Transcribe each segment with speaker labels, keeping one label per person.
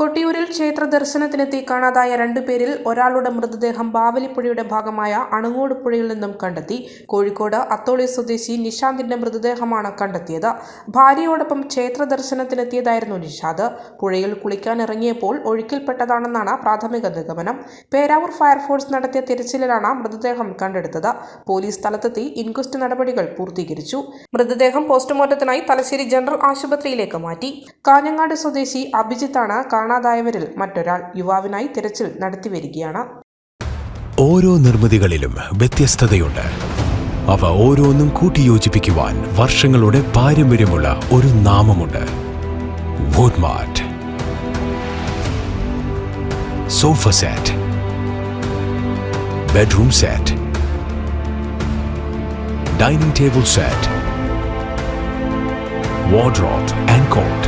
Speaker 1: കൊട്ടിയൂരിൽ ക്ഷേത്ര ദർശനത്തിനെത്തി കാണാതായ രണ്ടുപേരിൽ ഒരാളുടെ മൃതദേഹം ബാവലിപ്പുഴയുടെ ഭാഗമായ അണുങ്ങോട് പുഴയിൽ നിന്നും കണ്ടെത്തി. കോഴിക്കോട് അത്തോളി സ്വദേശി നിഷാന്തിന്റെ മൃതദേഹമാണ് കണ്ടെത്തിയത്. ഭാര്യയോടൊപ്പം ക്ഷേത്ര ദർശനത്തിനെത്തിയതായിരുന്നു നിഷാദ് പുഴയിൽ കുളിക്കാൻ ഇറങ്ങിയപ്പോൾ ഒഴുക്കിൽപ്പെട്ടതാണെന്നാണ് പ്രാഥമിക നിഗമനം. പേരാവൂർ ഫയർഫോഴ്സ് നടത്തിയ തിരച്ചിലിലാണ് മൃതദേഹം കണ്ടെടുത്തത്. പോലീസ് സ്ഥലത്തെത്തി ഇൻക്വസ്റ്റ് നടപടികൾ പൂർത്തീകരിച്ചു. മൃതദേഹം പോസ്റ്റ്മോർട്ടത്തിനായി തലശ്ശേരി ജനറൽ ആശുപത്രിയിലേക്ക് മാറ്റി. കാഞ്ഞങ്ങാട് സ്വദേശി അഭിജിത്താണ് കാണാതായവരിൽ മറ്റൊരാൾ യുവാവിനായി തിരച്ചിൽ നടത്തിവരികയാണ്
Speaker 2: ഓരോ നിർമ്മിതികളിലും വ്യത്യസ്തതയുണ്ട്. അവ ഓരോന്നും കൂട്ടിയോജിപ്പിക്കുവാൻ വർഷങ്ങളുടെ പാരമ്പര്യമുള്ള ഒരു നാമമുണ്ട്. Woodmart sofa set bedroom set dining table set wardrobe and cot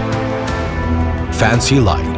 Speaker 2: fancy light